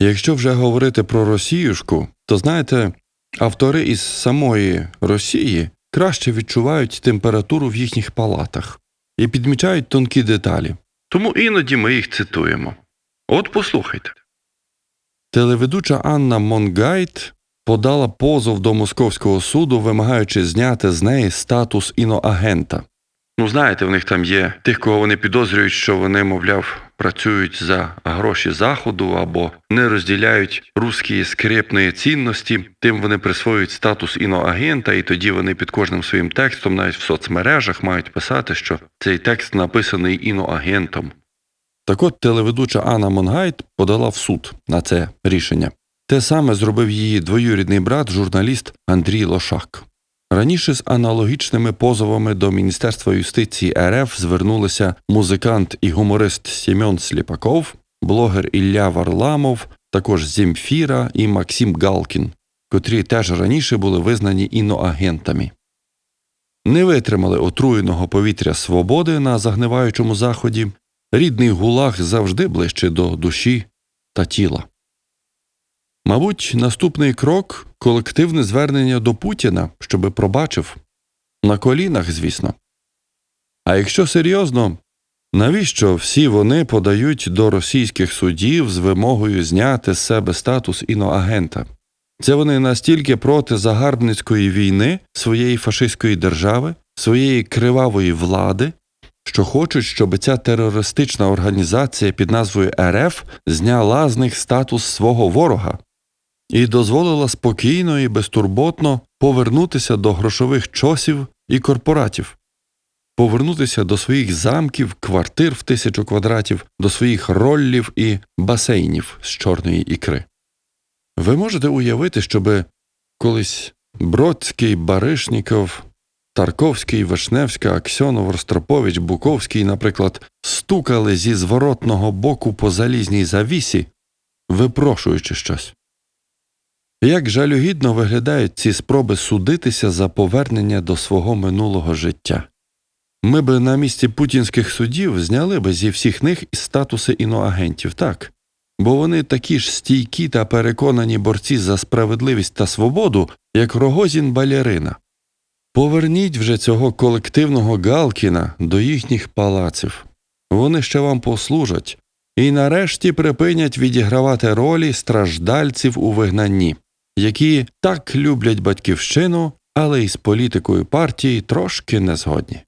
Якщо вже говорити про Росіюшку, то знаєте, автори із самої Росії краще відчувають температуру в їхніх палатах і підмічають тонкі деталі. Тому іноді ми їх цитуємо. От послухайте. Телеведуча Анна Монгайт подала позов до московського суду, вимагаючи зняти з неї статус іноагента. Ну, знаєте, в них там є тих, кого вони підозрюють, що вони, мовляв, працюють за гроші заходу або не розділяють русські скрепної цінності, тим вони присвоюють статус іноагента, і тоді вони під кожним своїм текстом, навіть в соцмережах, мають писати, що цей текст написаний іноагентом. Так от телеведуча Анна Монгайт подала в суд на це рішення. Те саме зробив її двоюрідний брат, журналіст Андрій Лошак. Раніше з аналогічними позовами до Міністерства юстиції РФ звернулися музикант і гуморист Сім'он Сліпаков, блогер Ілля Варламов, також Земфіра і Максим Галкін, котрі теж раніше були визнані іноагентами. Не витримали отруєного повітря свободи на загниваючому заході, рідний гулаг завжди ближче до душі та тіла. Мабуть, наступний крок колективне звернення до Путіна, щоби пробачив. На колінах, звісно. А якщо серйозно, навіщо всі вони подають до російських судів з вимогою зняти з себе статус іноагента? Це вони настільки проти загарбницької війни своєї фашистської держави, своєї кривавої влади, що хочуть, щоб ця терористична організація під назвою РФ зняла з них статус свого ворога і дозволила спокійно і безтурботно повернутися до грошових чосів і корпоратів, повернутися до своїх замків, квартир в тисячу квадратів, до своїх роллів і басейнів з чорної ікри. Ви можете уявити, щоби колись Бродський, Баришніков, Тарковський, Вишневська, Аксьонов, Ростропович, Буковський, наприклад, стукали зі зворотного боку по залізній завісі, випрошуючи щось. Як жалюгідно виглядають ці спроби судитися за повернення до свого минулого життя. Ми би на місці путінських судів зняли би зі всіх них і статуси іноагентів, так, бо вони такі ж стійкі та переконані борці за справедливість та свободу, як Рогозін Балярина. Поверніть вже цього колективного Галкіна до їхніх палаців. Вони ще вам послужать і нарешті припинять відігравати ролі страждальців у вигнанні, які так люблять батьківщину, але й з політикою партії трошки не згодні.